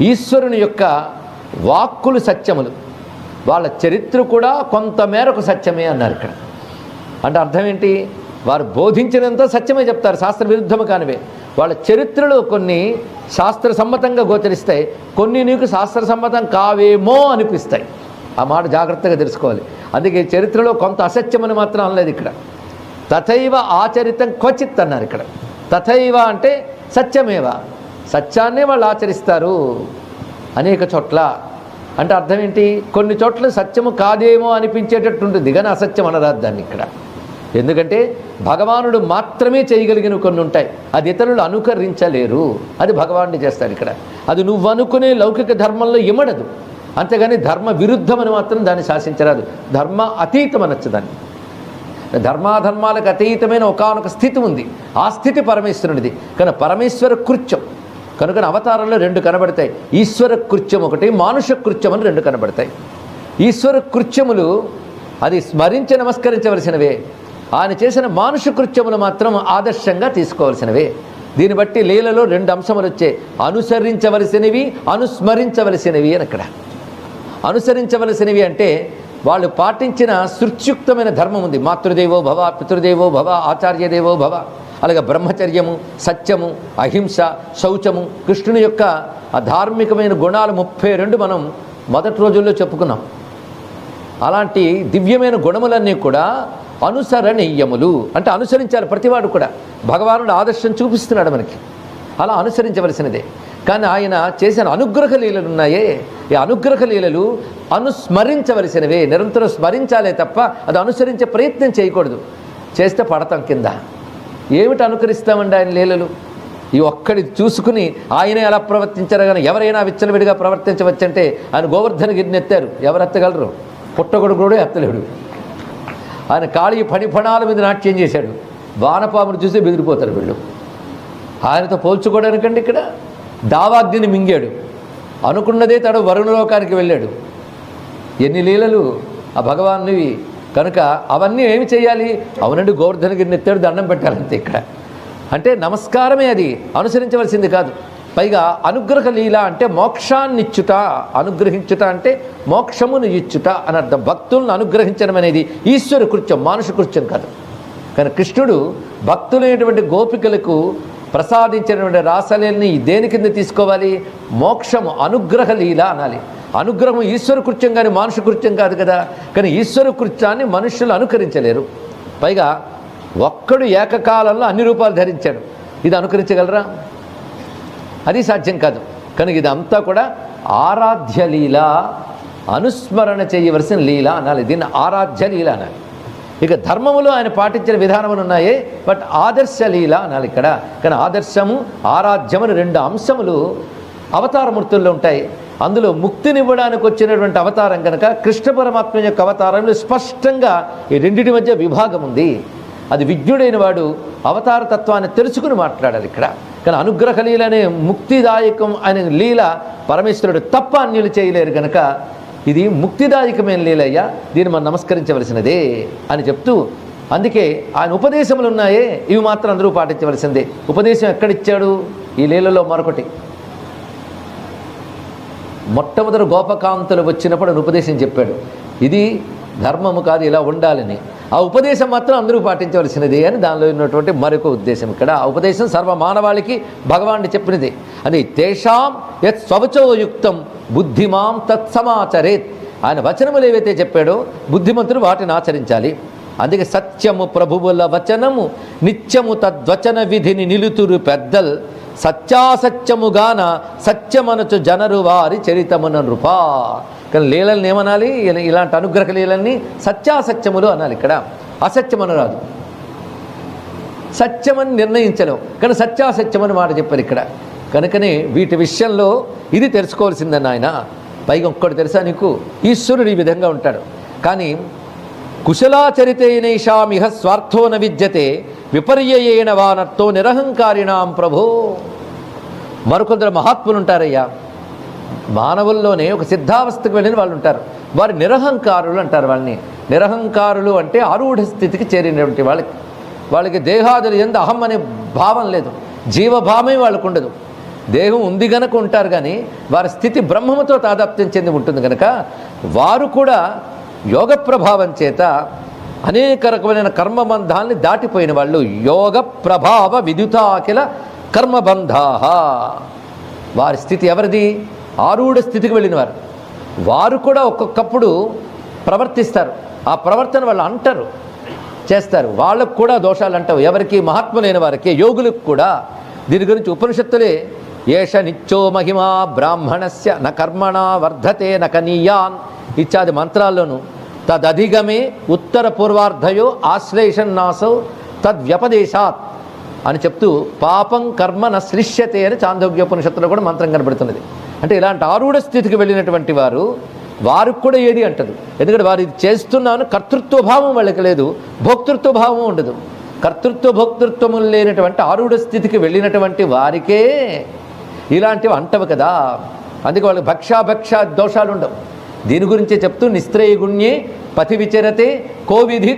ఈశ్వరుని యొక్క వాక్కులు సత్యములు. వాళ్ళ చరిత్ర కూడా కొంతమేరకు సత్యమే అన్నారు ఇక్కడ. అంటే అర్థం ఏంటి? వారు బోధించినంత సత్యమే చెప్తారు శాస్త్ర విరుద్ధము కానివే. వాళ్ళ చరిత్రలు కొన్ని శాస్త్ర సమ్మతంగా గోచరిస్తాయి కొన్ని నీకు శాస్త్ర సమ్మతం కావేమో అనిపిస్తాయి. ఆ మాట జాగ్రత్తగా తెలుసుకోవాలి. అందుకే చరిత్రలో కొంత అసత్యమని మాత్రం అనలేదు ఇక్కడ. తథైవ ఆచరితం క్వచిత్ అన్నారు ఇక్కడ. తథైవ అంటే సత్యమేవ? సత్యాన్నే వాళ్ళు ఆచరిస్తారు అనేక చోట్ల. అంటే అర్థం ఏంటి? కొన్ని చోట్ల సత్యము కాదేమో అనిపించేటట్టు ఉంటుంది కానీ అసత్యం అనరాదు దాన్ని ఇక్కడ. ఎందుకంటే భగవానుడు మాత్రమే చేయగలిగిన కొన్ని ఉంటాయి. అది ఇతరులు అనుకరించలేరు. అది భగవానుడు చేస్తాడు ఇక్కడ. అది నువ్వు అనుకునే లౌకిక ధర్మంలో ఇమడదు అంతేగాని ధర్మ విరుద్ధమని మాత్రం దాన్ని శాసించరాదు. ధర్మ అతీతం అనొచ్చు దాన్ని. ధర్మాధర్మాలకు అతీతమైన ఒకానొక స్థితి ఉంది. ఆ స్థితి పరమేశ్వరునిది. కానీ పరమేశ్వర కృత్యం. కనుక అవతారంలో రెండు కనబడతాయి. ఈశ్వర కృత్యం ఒకటి మానుష కృత్యం అని రెండు కనబడతాయి. ఈశ్వర కృత్యములు అది స్మరించి నమస్కరించవలసినవే. ఆయన చేసిన మానుష కృత్యములు మాత్రం ఆదర్శంగా తీసుకోవలసినవే. దీన్ని బట్టి లీలలో రెండు అంశములు వచ్చాయి అనుసరించవలసినవి అనుస్మరించవలసినవి అని అక్కడ. అనుసరించవలసినవి అంటే వాళ్ళు పాటించిన శృత్యుక్తమైన ధర్మం ఉంది. మాతృదేవో భవ పితృదేవో భవ ఆచార్యదేవో భవ. అలాగే బ్రహ్మచర్యము సత్యము అహింస శౌచము కృష్ణుని యొక్క ఆ ధార్మికమైన గుణాలు ముప్పై రెండు మనం మొదటి రోజుల్లో చెప్పుకున్నాం. అలాంటి దివ్యమైన గుణములన్నీ కూడా అనుసరణీయములు. అంటే అనుసరించాలి ప్రతివాడు కూడా. భగవానుడు ఆదర్శం చూపిస్తున్నాడు మనకి. అలా అనుసరించవలసినదే. కానీ ఆయన చేసిన అనుగ్రహ లీలలు ఉన్నాయే. ఈ అనుగ్రహ లీలలు అనుస్మరించవలసినవే. నిరంతరం స్మరించాలే తప్ప అది అనుసరించే ప్రయత్నం చేయకూడదు. చేస్తే పడతాం కింద. ఏమిటి అనుకరిస్తామండి ఆయన లీలలు? ఈ ఒక్కడి చూసుకుని ఆయనే ఎలా ప్రవర్తించారు కానీ ఎవరైనా విచ్చలవిడిగా ప్రవర్తించవచ్చంటే ఆయన గోవర్ధన గిరిని ఎత్తారు. ఎవరు ఎత్తగలరు? పుట్టగొడుగు కూడా ఎత్తలేడు. ఆయన కాళీ ఫణిఫణాల మీద నాట్యం చేశాడు. వానపామును చూసి బెదిరిపోతారు వీళ్ళు. ఆయనతో పోల్చుకోవడానికండి ఇక్కడ? దావాగ్నిని మింగాడు. అనుకున్నదే తడు వరుణలోకానికి వెళ్ళాడు. ఎన్ని లీలలు? ఆ భగవాన్వి కనుక అవన్నీ ఏమి చేయాలి? అవునండి గోవర్ధనగిరిని ఎత్తాడు దండం పెట్టాలంతే ఇక్కడ. అంటే నమస్కారమే అది అనుసరించవలసింది కాదు. పైగా అనుగ్రహ లీల అంటే మోక్షాన్నిచ్చుట అనుగ్రహించుట అంటే మోక్షమును ఇచ్చుట అని అర్థం. భక్తులను అనుగ్రహించడం అనేది ఈశ్వర కృత్యం మానుష కృత్యం కాదు. కానీ కృష్ణుడు భక్తులైనటువంటి గోపికలకు ప్రసాదించినటువంటి రాసలేని దేని కింద తీసుకోవాలి? మోక్షము అనుగ్రహ లీల అనాలి. అనుగ్రహం ఈశ్వర కృత్యం కానీ మానుష కృత్యం కాదు కదా. కానీ ఈశ్వర కృత్యాన్ని మనుషులు అనుకరించలేరు. పైగా ఒక్కడు ఏకకాలంలో అన్ని రూపాలు ధరించాడు. ఇది అనుకరించగలరా? అది సాధ్యం కాదు. కనుక ఇదంతా కూడా ఆరాధ్య లీల అనుస్మరణ చేయవలసిన లీల అనాలి. దీన్ని ఆరాధ్య లీల అనాలి. ఇక ధర్మములో ఆయన పాటించిన విధానములు ఉన్నాయి బట్ ఆదర్శ లీల అనాలి ఇక్కడ. కానీ ఆదర్శము ఆరాధ్యమని రెండు అంశములు అవతారమూర్తుల్లో ఉంటాయి. అందులో ముక్తినివ్వడానికి వచ్చినటువంటి అవతారం కనుక కృష్ణ పరమాత్మ యొక్క అవతారంలో స్పష్టంగా ఈ రెండింటి మధ్య విభాగం ఉంది. అది విజ్ఞుడైన వాడు అవతార తత్వాన్ని తెలుసుకుని మాట్లాడాలి ఇక్కడ. కానీ అనుగ్రహ లీల అనే ముక్తిదాయకం అనే లీల పరమేశ్వరుడు తప్ప అన్యులు చేయలేరు కనుక ఇది ముక్తిదాయకమైన లీలయ్యా దీన్ని మనం నమస్కరించవలసినదే అని చెప్తూ అందుకే ఆయన ఉపదేశములు ఉన్నాయే ఇవి మాత్రం అందరూ పాటించవలసిందే. ఉపదేశం ఎక్కడిచ్చాడు? ఈ లీలలో మరొకటి. మొట్టమొదటి గోపకాంతులు వచ్చినప్పుడు ఉపదేశం చెప్పాడు. ఇది ధర్మము కాదు ఇలా ఉండాలని. ఆ ఉపదేశం మాత్రం అందరూ పాటించవలసినది అని దానిలో ఉన్నటువంటి మరొక ఉద్దేశం ఇక్కడ. ఆ ఉపదేశం సర్వ మానవాళికి భగవానుడు చెప్పినది. అది తేషాం యత్ స్వచోయుక్తం బుద్ధిమాం తత్సమాచరేత్ ఆయన వచనములు ఏవైతే చెప్పాడో బుద్ధిమంతుడు వాటిని ఆచరించాలి. అందుకే సత్యము ప్రభువుల వచనము నిత్యము తద్వచన విధిని నిలుతురు పెద్దల్ సత్యాసత్యముగాన సత్యమనచు జనరు వారి చరితమున నృపా. కానీ లీలల్ని ఏమనాలి? ఇలాంటి అనుగ్రహ లీలల్ని సత్యాసత్యములు అనాలి ఇక్కడ. అసత్యమను రాదు. సత్యమని నిర్ణయించలేం. కానీ సత్యాసత్యమని మాట చెప్పారు ఇక్కడ. కనుకనే వీటి విషయంలో ఇది తెలుసుకోవాల్సిందని ఆయన పైగా ఒక్కటి తెలుసా నీకు? ఈశ్వరుడు ఈ విధంగా ఉంటాడు. కానీ కుశలాచరితేనైషామిహ స్వార్థో న విద్యతే విపర్యయేణ వానర్తో నిరహంకారిణాం ప్రభో. మరికొందరు మహాత్ములు ఉంటారయ్యా మానవుల్లోనే ఒక సిద్ధావస్థకు వెళ్ళిన వాళ్ళు ఉంటారు వారు నిరహంకారులు అంటారు వాళ్ళని. నిరహంకారులు అంటే ఆరూఢ స్థితికి చేరినటువంటి వాళ్ళకి. వాళ్ళకి దేహాదులు ఎందు అహం అనే భావం లేదు. జీవభావమే వాళ్ళకు ఉండదు దేహం ఉంది గనక ఉంటారు కానీ వారి స్థితి బ్రహ్మముతో తాదాప్త్యం చెంది ఉంటుంది కనుక వారు కూడా యోగ ప్రభావం చేత అనేక రకమైన కర్మబంధాల్ని దాటిపోయిన వాళ్ళు యోగ ప్రభావ విద్యుతాకిల కర్మబంధా వారి స్థితి ఎవరిది? ఆరూఢ స్థితికి వెళ్ళిన వారు వారు కూడా ఒక్కొక్కప్పుడు ప్రవర్తిస్తారు. ఆ ప్రవర్తన వాళ్ళు అంటారు చేస్తారు. వాళ్ళకు కూడా దోషాలు అంటావు. ఎవరికి? మహాత్ములైన వారికి యోగులకు కూడా. దీని గురించి ఉపనిషత్తులే ఏష నిత్యో మహిమా బ్రాహ్మణస్య న కర్మణ వర్ధతే న కనీయాన్. ఇత్యాది మంత్రాల్లోనూ తదధిగమే ఉత్తర పూర్వార్ధయో ఆశ్లేషన్నాసౌ తద్వ్యపదేశాత్ అని చెప్తూ పాపం కర్మ నశ్లిష్యతే అని చాందోగ్యోపనిషత్తులో కూడా మంత్రం కనబడుతున్నది. అంటే ఇలాంటి ఆరూఢ స్థితికి వెళ్ళినటువంటి వారు వారికి కూడా ఏది అంటదు. ఎందుకంటే వారు ఇది చేస్తున్నాను కర్తృత్వ భావం వాళ్ళకి లేదు భోక్తృత్వ భావం ఉండదు. కర్తృత్వ భోక్తృత్వములు లేనటువంటి ఆరూఢ స్థితికి వెళ్ళినటువంటి వారికే ఇలాంటివి అంటవు కదా. అందుకే వాళ్ళకి భక్షాభక్ష దోషాలు ఉండవు దీని గురించే చెప్తూ నిస్త్రయ గుణ్యే పతి విచరతే కోవిధి